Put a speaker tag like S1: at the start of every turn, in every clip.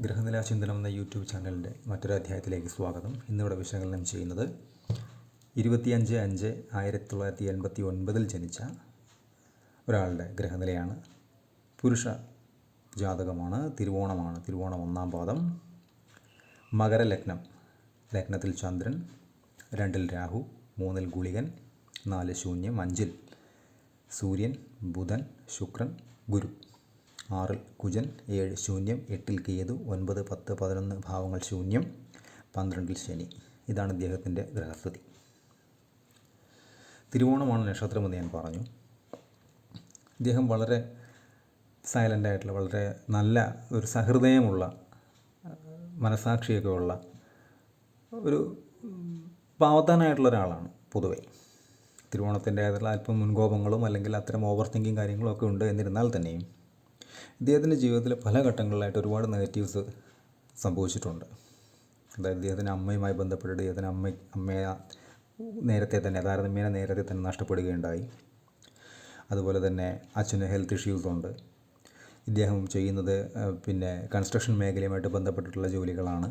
S1: ഗ്രഹനില ചിന്തനം എന്ന യൂട്യൂബ് ചാനലിന്റെ മറ്റൊരു അധ്യായത്തിലേക്ക് സ്വാഗതം. ഇന്നിവിടെ വിശകലനം ചെയ്യുന്നത് ഇരുപത്തിയഞ്ച് അഞ്ച് ആയിരത്തി തൊള്ളായിരത്തി എൺപത്തി ഒൻപതിൽ ജനിച്ച ഒരാളുടെ ഗ്രഹനിലയാണ്. പുരുഷ ജാതകമാണ്. തിരുവോണമാണ്. തിരുവോണം ഒന്നാം പാദം. മകരലഗ്നം ലഗ്നത്തിൽ ചന്ദ്രൻ രണ്ടിൽ രാഹു മൂന്നിൽ ഗുളികൻ നാല് ശൂന്യം അഞ്ചിൽ സൂര്യൻ ബുധൻ ശുക്രൻ ഗുരു. ആറിൽ കുജൻ ഏഴ് ശൂന്യം എട്ടിൽ കേതു ഒൻപത് പത്ത് പതിനൊന്ന് ഭാവങ്ങൾ ശൂന്യം പന്ത്രണ്ടിൽ ശനി. ഇതാണ് ഇദ്ദേഹത്തിന്റെ ഗ്രഹസ്ഥിതി. തിരുവോണമാണ് നക്ഷത്രമെന്ന് ഞാൻ പറഞ്ഞു. ഇദ്ദേഹം വളരെ സൈലന്റ് ആയിട്ടുള്ള വളരെ നല്ല ഒരു സഹൃദയമുള്ള മനസാക്ഷിയൊക്കെ ഉള്ള ഒരു പാവത്താനായിട്ടുള്ള ഒരാളാണ് പൊതുവേ. തിരുവോണത്തിന്റേതായിട്ടുള്ള അല്പം മുൻകോപങ്ങളും അല്ലെങ്കിൽ അത്തരം ഓവർ തിങ്കിങ് കാര്യങ്ങളും ഒക്കെ ഉണ്ട് എന്നിരുന്നാൽ തന്നെയും ഇദ്ദേഹത്തിന്റെ ജീവിതത്തിൽ പല ഘട്ടങ്ങളിലായിട്ട് ഒരുപാട് നെഗറ്റീവ്സ് സംഭവിച്ചിട്ടുണ്ട്. അതായത് ഇദ്ദേഹത്തിന്റെ അമ്മയുമായി ബന്ധപ്പെട്ടിട്ട് ഇദ്ദേഹത്തിന്റെ അമ്മ അമ്മയെ നേരത്തെ തന്നെ താരതമ്യേന നേരത്തെ തന്നെ നഷ്ടപ്പെടുകയുണ്ടായി. അതുപോലെ തന്നെ അച്ഛന് ഹെൽത്ത് ഇഷ്യൂസ് ഉണ്ട്. ഇദ്ദേഹം ചെയ്യുന്നത് പിന്നെ കൺസ്ട്രക്ഷൻ മേഖലയുമായിട്ട് ബന്ധപ്പെട്ടിട്ടുള്ള ജോലികളാണ്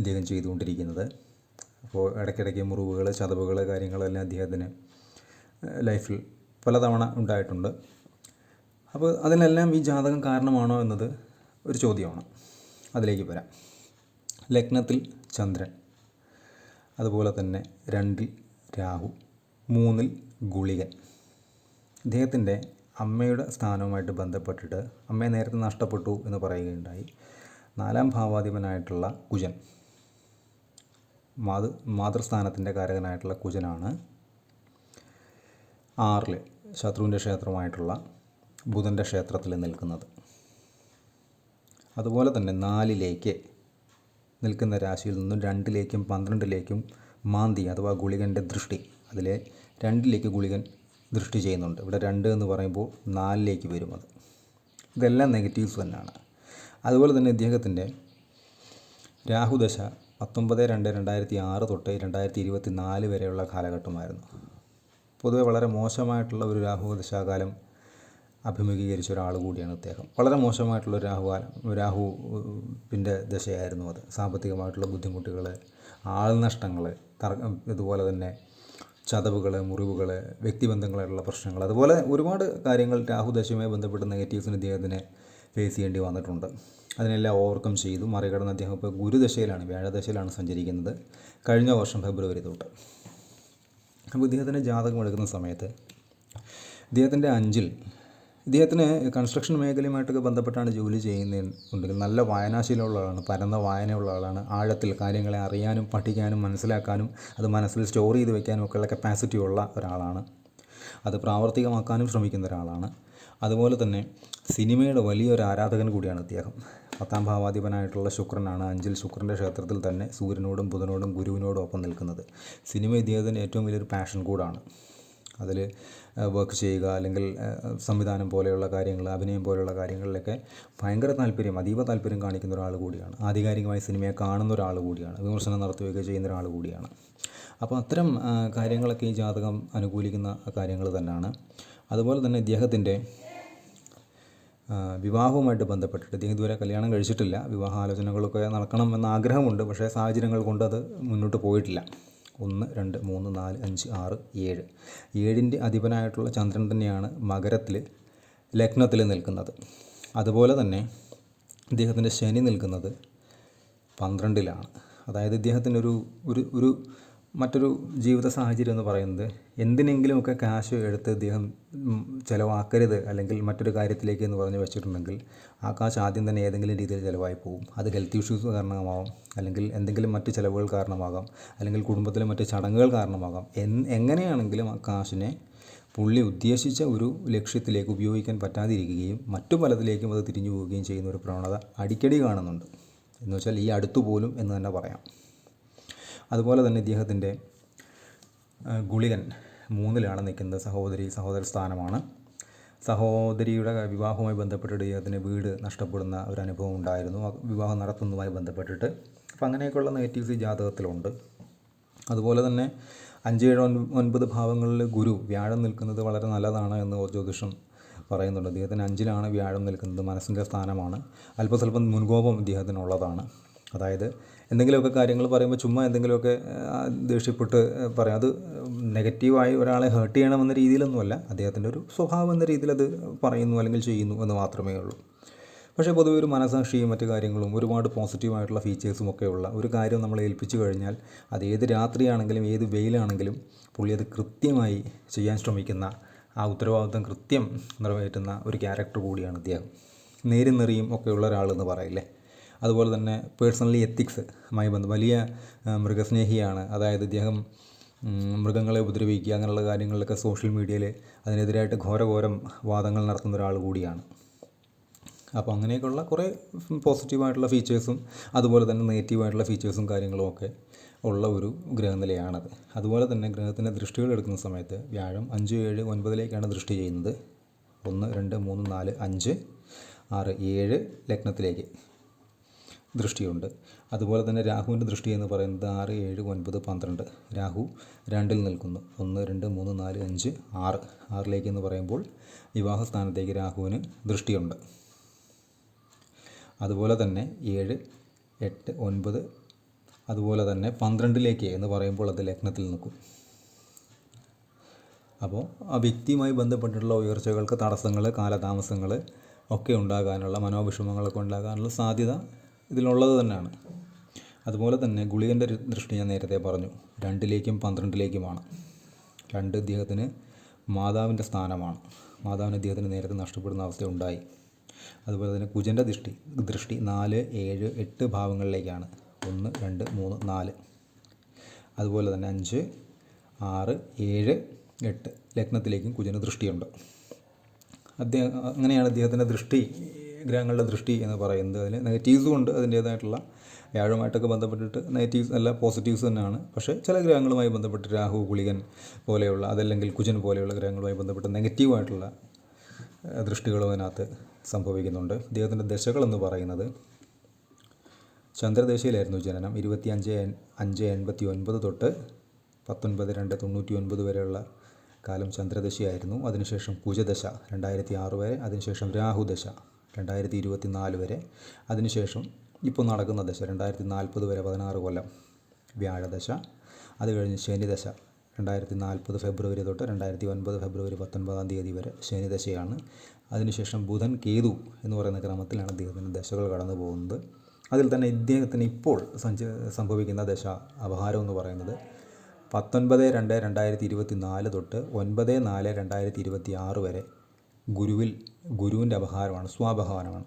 S1: ഇദ്ദേഹം ചെയ്തുകൊണ്ടിരിക്കുന്നത്. അപ്പോൾ ഇടയ്ക്കിടയ്ക്ക് മുറിവുകൾ ചതവുകൾ കാര്യങ്ങളെല്ലാം അദ്ദേഹത്തിന് ലൈഫിൽ പലതവണ ഉണ്ടായിട്ടുണ്ട്. അപ്പോൾ അതിലെല്ലാം ഈ ജാതകം കാരണമാണോ എന്നത് ഒരു ചോദ്യമാണ്. അതിലേക്ക് വരാം. ലഗ്നത്തിൽ ചന്ദ്രൻ അതുപോലെ തന്നെ രണ്ടിൽ രാഹു മൂന്നിൽ ഗുളികൻ. ഇദ്ദേഹത്തിന്റെ അമ്മയുടെ സ്ഥാനവുമായിട്ട് ബന്ധപ്പെട്ടിട്ട് അമ്മയെ നേരത്തെ നഷ്ടപ്പെട്ടു എന്ന് പറയുകയുണ്ടായി. നാലാം ഭാവാധിപനായിട്ടുള്ള കുജൻ മാതൃ മാതൃസ്ഥാനത്തിന്റെ കാരകനായിട്ടുള്ള കുജനാണ്. ആറിൽ ശത്രുവിന്റെ ക്ഷേത്രമായിട്ടുള്ള ബുധന്റെ ക്ഷേത്രത്തിൽ നിൽക്കുന്നത്. അതുപോലെ തന്നെ നാലിലേക്ക് നിൽക്കുന്ന രാശിയിൽ നിന്നും രണ്ടിലേക്കും പന്ത്രണ്ടിലേക്കും മാന്തി അഥവാ ഗുളികന്റെ ദൃഷ്ടി. അതിലെ രണ്ടിലേക്ക് ഗുളികൻ ദൃഷ്ടി ചെയ്യുന്നുണ്ട്. ഇവിടെ രണ്ട് എന്ന് പറയുമ്പോൾ നാലിലേക്ക് വരും അത്. ഇതെല്ലാം നെഗറ്റീവ്സ് തന്നെയാണ്. അതുപോലെ തന്നെ ഇദ്ദേഹത്തിന്റെ രാഹുദശ പത്തൊമ്പത് രണ്ട് രണ്ടായിരത്തി ആറ് തൊട്ട് രണ്ടായിരത്തി ഇരുപത്തി നാല് വരെയുള്ള കാലഘട്ടമായിരുന്നു. പൊതുവെ വളരെ മോശമായിട്ടുള്ള ഒരു രാഹുദശാകാലം അഭിമുഖീകരിച്ച ഒരാൾ കൂടിയാണ് അദ്ദേഹം വളരെ മോശമായിട്ടുള്ള ഒരു രാഹുകാലം രാഹു പിന്നെ ദശയായിരുന്നു അത്. സാമ്പത്തികമായിട്ടുള്ള ബുദ്ധിമുട്ടുകൾ ആൾനഷ്ടങ്ങൾ തർ ഇതുപോലെ തന്നെ ചതവുകൾ മുറിവുകൾ വ്യക്തിബന്ധങ്ങളായിട്ടുള്ള പ്രശ്നങ്ങൾ അതുപോലെ ഒരുപാട് കാര്യങ്ങൾ രാഹു രാഹുദശയുമായി ബന്ധപ്പെട്ട നെഗറ്റീവ്സിന് ഇദ്ദേഹത്തിന് ഫേസ് ചെയ്യേണ്ടി വന്നിട്ടുണ്ട്. അതിനെല്ലാം ഓവർകം ചെയ്തു. മറികടന്ന് അദ്ദേഹം ഇപ്പോൾ ഗുരുദശയിലാണ് വ്യാഴദശയിലാണ് സഞ്ചരിക്കുന്നത്. കഴിഞ്ഞ വർഷം ഫെബ്രുവരി തൊട്ട്. അപ്പോൾ ഇദ്ദേഹത്തിന്റെ ജാതകം എടുക്കുന്ന സമയത്ത് ഇദ്ദേഹത്തിന്റെ അഞ്ചിൽ ഇദ്ദേഹത്തിന് കൺസ്ട്രക്ഷൻ മേഖലയുമായിട്ടൊക്കെ ബന്ധപ്പെട്ടാണ് ജോലി ചെയ്യുന്നുണ്ടെങ്കിൽ നല്ല വായനാശീലമുള്ള ആളാണ് പരന്ന വായനയുള്ള ആളാണ് ആഴത്തിൽ കാര്യങ്ങളെ അറിയാനും പഠിക്കാനും മനസ്സിലാക്കാനും അത് മനസ്സിൽ സ്റ്റോർ ചെയ്ത് വെക്കാനും ഒക്കെയുള്ള കപ്പാസിറ്റി ഉള്ള ഒരാളാണ്. അത് പ്രാവർത്തികമാക്കാനും ശ്രമിക്കുന്ന ഒരാളാണ്. അതുപോലെ തന്നെ സിനിമയുടെ വലിയൊരു ആരാധകൻ കൂടിയാണ് അദ്ദേഹം പത്താം ഭാവാധിപനായിട്ടുള്ള ശുക്രനാണ് അഞ്ചിൽ ശുക്രന്റെ ക്ഷേത്രത്തിൽ തന്നെ സൂര്യനോടും ബുധനോടും ഗുരുവിനോടും ഒപ്പം നിൽക്കുന്നത്. സിനിമ ഇദ്ദേഹത്തിന്റെ ഏറ്റവും വലിയൊരു പാഷൻ കൂടാണ്. അതിൽ വർക്ക് ചെയ്യുക അല്ലെങ്കിൽ സംവിധാനം പോലെയുള്ള കാര്യങ്ങൾ അഭിനയം പോലെയുള്ള കാര്യങ്ങളിലൊക്കെ ഭയങ്കര താല്പര്യം അതീവ താല്പര്യം കാണിക്കുന്ന ഒരാൾ കൂടിയാണ്. ആധികാരികമായി സിനിമയെ കാണുന്ന ഒരാൾ കൂടിയാണ്. വിമർശനം നടത്തുകയൊക്കെ ചെയ്യുന്ന ഒരാൾ കൂടിയാണ്. അപ്പോൾ അത്തരം കാര്യങ്ങളൊക്കെ ഈ ജാതകം അനുകൂലിക്കുന്ന കാര്യങ്ങൾ തന്നെയാണ്. അതുപോലെ തന്നെ ഇദ്ദേഹത്തിന്റെ വിവാഹവുമായിട്ട് ബന്ധപ്പെട്ടിട്ട് ഇദ്ദേഹം ഇതുവരെ കല്യാണം കഴിച്ചിട്ടില്ല. വിവാഹാലോചനകളൊക്കെ നടക്കണം എന്ന ആഗ്രഹമുണ്ട്. പക്ഷേ സാഹചര്യങ്ങൾ കൊണ്ട് അത് മുന്നോട്ട് പോയിട്ടില്ല. ഒന്ന് രണ്ട് മൂന്ന് നാല് അഞ്ച് ആറ് ഏഴ്. ഏഴിന്റെ അധിപനായിട്ടുള്ള ചന്ദ്രൻ തന്നെയാണ് മകരത്തിൽ ലഗ്നത്തിൽ നിൽക്കുന്നത്. അതുപോലെ തന്നെ ഇദ്ദേഹത്തിന്റെ ശനി നിൽക്കുന്നത് പന്ത്രണ്ടിലാണ്. അതായത് ഇദ്ദേഹത്തിന്റെ ഒരു ഒരു ഒരു മറ്റൊരു ജീവിത സാഹചര്യം എന്ന് പറയുന്നത് എന്തിനെങ്കിലുമൊക്കെ കാശ് എടുത്ത് ഇദ്ദേഹം ചിലവാക്കരുത് അല്ലെങ്കിൽ മറ്റൊരു കാര്യത്തിലേക്ക് എന്ന് പറഞ്ഞ് വെച്ചിട്ടുണ്ടെങ്കിൽ ആ കാശ് ആദ്യം തന്നെ ഏതെങ്കിലും രീതിയിൽ ചിലവായി പോകും. അത് ഹെൽത്ത് ഇഷ്യൂസ് കാരണമാവാം അല്ലെങ്കിൽ എന്തെങ്കിലും മറ്റ് ചിലവുകൾ കാരണമാകാം അല്ലെങ്കിൽ കുടുംബത്തിലെ മറ്റ് ചടങ്ങുകൾ കാരണമാകാം. എങ്ങനെയാണെങ്കിലും ആ കാശിനെ പുള്ളി ഉദ്ദേശിച്ച ഒരു ലക്ഷ്യത്തിലേക്ക് ഉപയോഗിക്കാൻ പറ്റാതിരിക്കുകയും മറ്റു പലതിലേക്കും അത് തിരിഞ്ഞു പോവുകയും ചെയ്യുന്ന ഒരു പ്രവണത അടിക്കടി കാണുന്നുണ്ട്. എന്ന് വെച്ചാൽ ഈ അടുത്തു പോലും എന്ന് തന്നെ പറയാം. അതുപോലെ തന്നെ ഇദ്ദേഹത്തിന്റെ ഗുളികൻ മൂന്നിലാണ് നിൽക്കുന്നത്. സഹോദരി സഹോദര സ്ഥാനമാണ്. സഹോദരിയുടെ വിവാഹവുമായി ബന്ധപ്പെട്ടിട്ട് ഇദ്ദേഹത്തിന് വീട് നഷ്ടപ്പെടുന്ന ഒരു അനുഭവം ഉണ്ടായിരുന്നു. വിവാഹം നടത്തുന്നതുമായി ബന്ധപ്പെട്ടിട്ട്. അപ്പം അങ്ങനെയൊക്കെയുള്ള നെഗറ്റീവ്സ് ഈ ജാതകത്തിലുണ്ട്. അതുപോലെ തന്നെ അഞ്ച് ഏഴ് ഒൻപ- ഒൻപത് ഭാവങ്ങളിൽ ഗുരു വ്യാഴം നിൽക്കുന്നത് വളരെ നല്ലതാണ് എന്ന് ജ്യോതിഷം പറയുന്നുണ്ട്. അദ്ദേഹത്തിന് അഞ്ചിലാണ് വ്യാഴം നിൽക്കുന്നത് മനസ്സിന്റെ സ്ഥാനമാണ്. അല്പസ്വല്പം മുൻകോപം ഇദ്ദേഹത്തിനുള്ളതാണ്. അതായത് എന്തെങ്കിലുമൊക്കെ കാര്യങ്ങൾ പറയുമ്പോൾ ചുമ്മാ എന്തെങ്കിലുമൊക്കെ ദേഷ്യപ്പെട്ട് പറയാം. അത് നെഗറ്റീവായി ഒരാളെ ഹേർട്ട് ചെയ്യണമെന്ന രീതിയിലൊന്നുമല്ല. അദ്ദേഹത്തിന്റെ ഒരു സ്വഭാവം എന്ന രീതിയിൽ അത് പറയുന്നു അല്ലെങ്കിൽ ചെയ്യുന്നു എന്ന് മാത്രമേ ഉള്ളൂ. പക്ഷേ പൊതുവെ ഒരു മനസാക്ഷിയും മറ്റു കാര്യങ്ങളും ഒരുപാട് പോസിറ്റീവായിട്ടുള്ള ഫീച്ചേഴ്സും ഒക്കെ ഉള്ള ഒരു കാര്യം നമ്മൾ ഏൽപ്പിച്ചു കഴിഞ്ഞാൽ അത് ഏത് രാത്രിയാണെങ്കിലും ഏത് വെയിലാണെങ്കിലും പുള്ളി അത് കൃത്യമായി ചെയ്യാൻ ശ്രമിക്കുന്ന ആ ഉത്തരവാദിത്വം കൃത്യം നിറവേറ്റുന്ന ഒരു ക്യാരക്ടർ കൂടിയാണ് അദ്ദേഹം നേരും നെറിയും ഒക്കെയുള്ള ഒരാളെന്ന് പറയില്ലേ? അതുപോലെ തന്നെ പേഴ്സണലി എത്തിക്സുമായി ബന്ധം വലിയ മൃഗസ്നേഹിയാണ്. അതായത് ഇദ്ദേഹം മൃഗങ്ങളെ ഉപദ്രവിക്കുക അങ്ങനെയുള്ള കാര്യങ്ങളിലൊക്കെ സോഷ്യൽ മീഡിയയിൽ അതിനെതിരായിട്ട് ഘോരഘോരം വാദങ്ങൾ നടത്തുന്ന ഒരാൾ കൂടിയാണ്. അപ്പോൾ അങ്ങനെയൊക്കെയുള്ള കുറേ പോസിറ്റീവായിട്ടുള്ള ഫീച്ചേഴ്സും അതുപോലെ തന്നെ നെഗറ്റീവായിട്ടുള്ള ഫീച്ചേഴ്സും കാര്യങ്ങളും ഒക്കെ ഉള്ള ഒരു ഗ്രഹനിലയാണത്. അതുപോലെ തന്നെ ഗ്രഹത്തിന്റെ ദൃഷ്ടികൾ എടുക്കുന്ന സമയത്ത് വ്യാഴം അഞ്ച് ഏഴ് ഒൻപതിലേക്കാണ് ദൃഷ്ടി ചെയ്യുന്നത്. ഒന്ന് രണ്ട് മൂന്ന് നാല് അഞ്ച് ആറ് ഏഴ് ലഗ്നത്തിലേക്ക്. ദൃഷ്ടിയുണ്ട്. അതുപോലെ തന്നെ രാഹുവിന്റെ ദൃഷ്ടി എന്ന് പറയുന്നത് ആറ് ഏഴ് ഒൻപത് പന്ത്രണ്ട്. രാഹു രണ്ടിൽ നിൽക്കുന്നു. ഒന്ന് രണ്ട് മൂന്ന് നാല് അഞ്ച് ആറ്. ആറിലേക്ക് എന്ന് പറയുമ്പോൾ വിവാഹ സ്ഥാനത്തേക്ക് രാഹുവിന് ദൃഷ്ടിയുണ്ട്. അതുപോലെ തന്നെ ഏഴ് എട്ട് ഒൻപത് അതുപോലെ തന്നെ പന്ത്രണ്ടിലേക്ക് എന്ന് പറയുമ്പോൾ അത് ലഗ്നത്തിൽ നിൽക്കും. അപ്പോൾ ആ വ്യക്തിയുമായി ബന്ധപ്പെട്ടിട്ടുള്ള ഉയർച്ചകൾക്ക് തടസ്സങ്ങൾ കാലതാമസങ്ങൾ ഒക്കെ ഉണ്ടാകാനുള്ള മനോവിഷമങ്ങളൊക്കെ ഉണ്ടാകാനുള്ള സാധ്യത ഇതിലുള്ളത് തന്നെയാണ്. അതുപോലെ തന്നെ ഗുളികന്റെ ദൃഷ്ടി ഞാൻ നേരത്തെ പറഞ്ഞു. രണ്ടിലേക്കും പന്ത്രണ്ടിലേക്കുമാണ്. രണ്ട് ഇദ്ദേഹത്തിന് മാതാവിന്റെ സ്ഥാനമാണ്. മാതാവിന് ഇദ്ദേഹത്തിന് നേരത്തെ നഷ്ടപ്പെടുന്ന അവസ്ഥ ഉണ്ടായി. അതുപോലെ തന്നെ കുജന്റെ ദൃഷ്ടി ദൃഷ്ടി നാല് ഏഴ് എട്ട് ഭാവങ്ങളിലേക്കാണ്. ഒന്ന് രണ്ട് മൂന്ന് നാല്. അതുപോലെ തന്നെ അഞ്ച് ആറ് ഏഴ് എട്ട് ലഗ്നത്തിലേക്കും കുജന് ദൃഷ്ടിയുണ്ട്. അദ്ദേഹം അങ്ങനെയാണ് അദ്ദേഹത്തിന്റെ ദൃഷ്ടി ഗ്രഹങ്ങളുടെ ദൃഷ്ടി എന്ന് പറയുന്നത് അതിന് നെഗറ്റീവ്സും ഉണ്ട് അതിന്റേതായിട്ടുള്ള വ്യാഴവുമായിട്ടൊക്കെ ബന്ധപ്പെട്ടിട്ട് നെഗറ്റീവ്സ് അല്ല പോസിറ്റീവ്സ് തന്നെയാണ്. പക്ഷേ ചില ഗ്രഹങ്ങളുമായി ബന്ധപ്പെട്ട് രാഹു കുളികൻ പോലെയുള്ള അതല്ലെങ്കിൽ കുജൻ പോലെയുള്ള ഗ്രഹങ്ങളുമായി ബന്ധപ്പെട്ട് നെഗറ്റീവായിട്ടുള്ള ദൃഷ്ടികളും അതിനകത്ത് സംഭവിക്കുന്നുണ്ട്. ഇദ്ദേഹത്തിന്റെ ദശകളെന്ന് പറയുന്നത് ചന്ദ്രദേശയിലായിരുന്നു ജനനം. ഇരുപത്തി അഞ്ച് അഞ്ച് എൺപത്തി ഒൻപത് തൊട്ട് പത്തൊൻപത് രണ്ട് തൊണ്ണൂറ്റി ഒൻപത് വരെയുള്ള കാലം ചന്ദ്രദശയായിരുന്നു. അതിനുശേഷം കുജദശ രണ്ടായിരത്തി ആറ് വരെ. അതിനുശേഷം രാഹുദശ. രണ്ടായിരത്തി ഇരുപത്തി നാല് വരെ. അതിനുശേഷം ഇപ്പോൾ നടക്കുന്ന ദശ രണ്ടായിരത്തി നാൽപ്പത് വരെ പതിനാറ് കൊല്ലം വ്യാഴദശ. അത് കഴിഞ്ഞ് ശനിദശ രണ്ടായിരത്തി നാൽപ്പത് ഫെബ്രുവരി തൊട്ട് രണ്ടായിരത്തി ഒൻപത് ഫെബ്രുവരി പത്തൊൻപതാം തീയതി വരെ ശനിദശയാണ്. അതിനുശേഷം ബുധൻ കേതു എന്ന് പറയുന്ന ക്രമത്തിലാണ് അദ്ദേഹത്തിന്റെ ദശകൾ കടന്നു പോകുന്നത്. അതിൽ തന്നെ ഇദ്ദേഹത്തിന് ഇപ്പോൾ സഞ്ച സംഭവിക്കുന്ന ദശ അപഹാരം എന്ന് പറയുന്നത് പത്തൊൻപത് രണ്ട് രണ്ടായിരത്തി ഇരുപത്തി നാല് തൊട്ട് ഒൻപത് നാല് രണ്ടായിരത്തി ഇരുപത്തി ആറ് വരെ ഗുരുവിൽ ഗുരുവിന്റെ അപഹാരമാണ് സ്വാപഹാരമാണ്.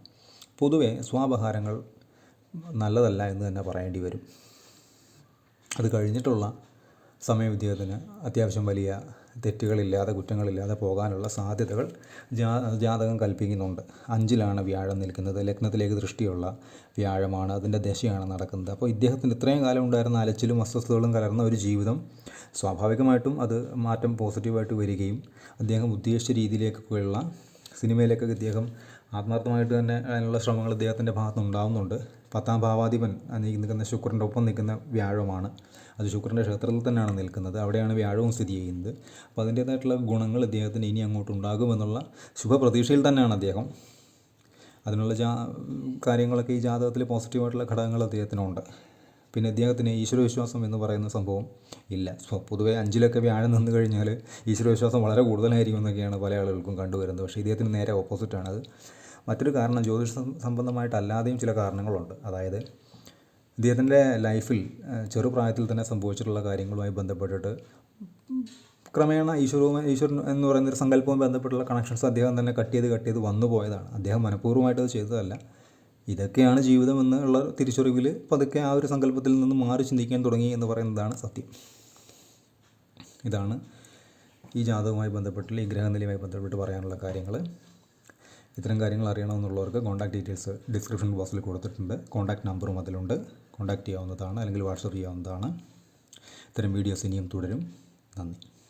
S1: പൊതുവെ സ്വാപഹാരങ്ങൾ നല്ലതല്ല എന്ന് തന്നെ പറയേണ്ടി വരും. അത് കഴിഞ്ഞിട്ടുള്ള സമയം ഇദ്ദേഹത്തിന് അത്യാവശ്യം വലിയ തെറ്റുകളില്ലാതെ കുറ്റങ്ങളില്ലാതെ പോകാനുള്ള സാധ്യതകൾ ജാ ജാതകം കൽപ്പിക്കുന്നുണ്ട്. അഞ്ചിലാണ് വ്യാഴം നിൽക്കുന്നത്. ലഗ്നത്തിലേക്ക് ദൃഷ്ടിയുള്ള വ്യാഴമാണ് അതിന്റെ ദശയാണ് നടക്കുന്നത്. അപ്പോൾ ഇദ്ദേഹത്തിന് ഇത്രയും കാലം ഉണ്ടായിരുന്ന അലച്ചിലും അസ്വസ്ഥതകളും കലർന്ന ഒരു ജീവിതം സ്വാഭാവികമായിട്ടും അത് മാറ്റം പോസിറ്റീവായിട്ട് വരികയും അദ്ദേഹം ഉദ്ദേശിച്ച രീതിയിലേക്കൊക്കെയുള്ള സിനിമയിലേക്കൊക്കെ അദ്ദേഹം ആത്മാർത്ഥമായിട്ട് തന്നെ അതിനുള്ള ശ്രമങ്ങൾ അദ്ദേഹത്തിന്റെ ഭാഗത്ത് ഉണ്ടാകുന്നുണ്ട് പത്താം ഭാവാധിപൻ നിൽക്കുന്ന ശുക്രന്റെ ഒപ്പം നിൽക്കുന്ന വ്യാഴമാണ്. അത് ശുക്രന്റെ ക്ഷേത്രത്തിൽ തന്നെയാണ് നിൽക്കുന്നത്. അവിടെയാണ് വ്യാഴവും സ്ഥിതി ചെയ്യുന്നത്. അപ്പോൾ അതിന്റേതായിട്ടുള്ള ഗുണങ്ങൾ അദ്ദേഹത്തിന് ഇനി അങ്ങോട്ട് ഉണ്ടാകുമെന്നുള്ള ശുഭപ്രതീക്ഷയിൽ തന്നെയാണ് അദ്ദേഹം. അതിനുള്ള ജാ കാര്യങ്ങളൊക്കെ ഈ ജാതകത്തിൽ പോസിറ്റീവായിട്ടുള്ള ഘടകങ്ങൾ അദ്ദേഹത്തിനുണ്ട്. പിന്നെ ഇദ്ദേഹത്തിന് ഈശ്വരവിശ്വാസം എന്ന് പറയുന്ന സംഭവം ഇല്ല. പൊതുവേ അഞ്ചിലൊക്കെ വ്യാഴം നിന്ന് കഴിഞ്ഞാൽ ഈശ്വരവിശ്വാസം വളരെ കൂടുതലായിരിക്കും എന്നൊക്കെയാണ് പല ആളുകൾക്കും കണ്ടുവരുന്നത്. പക്ഷേ ഇദ്ദേഹത്തിന് നേരെ ഓപ്പോസിറ്റാണത് മറ്റൊരു കാരണം ജ്യോതിഷ സംബന്ധമായിട്ടല്ലാതെയും ചില കാരണങ്ങളുണ്ട്. അതായത് ഇദ്ദേഹത്തിന്റെ ലൈഫിൽ ചെറുപ്രായത്തിൽ തന്നെ സംഭവിച്ചിട്ടുള്ള കാര്യങ്ങളുമായി ബന്ധപ്പെട്ടിട്ട് ക്രമേണ ഈശ്വരവുമായി ഈശ്വരൻ എന്ന് പറയുന്ന ഒരു സങ്കല്പവുമായി ബന്ധപ്പെട്ടുള്ള കണക്ഷൻസ് അദ്ദേഹം തന്നെ കട്ട് ചെയ്ത് കട്ട് ചെയ്ത് വന്നു പോയതാണ്. അദ്ദേഹം മനഃപൂർവമായിട്ട് അത് ചെയ്തതല്ല. ഇതൊക്കെയാണ് ജീവിതം എന്നുള്ള തിരിച്ചറിവിൽ പതുക്കെ ആ ഒരു സങ്കല്പത്തിൽ നിന്ന് മാറി ചിന്തിക്കാൻ തുടങ്ങി എന്ന് പറയുന്നതാണ് സത്യം. ഇതാണ് ഈ ജാതകവുമായി ബന്ധപ്പെട്ട് ഈ ഗ്രഹനിലയുമായി ബന്ധപ്പെട്ട് പറയാനുള്ള കാര്യങ്ങൾ ഇത്തരം കാര്യങ്ങൾ അറിയണമെന്നുള്ളവർക്ക് കോൺടാക്ട് ഡീറ്റെയിൽസ് ഡിസ്ക്രിപ്ഷൻ ബോക്സിൽ കൊടുത്തിട്ടുണ്ട്. കോൺടാക്ട് നമ്പറും അതിലുണ്ട്. കോൺടാക്ട് ചെയ്യാവുന്നതാണ് അല്ലെങ്കിൽ വാട്സപ്പ് ചെയ്യാവുന്നതാണ്. ഇത്തരം വീഡിയോസ് ഇനിയും തുടരും. നന്ദി.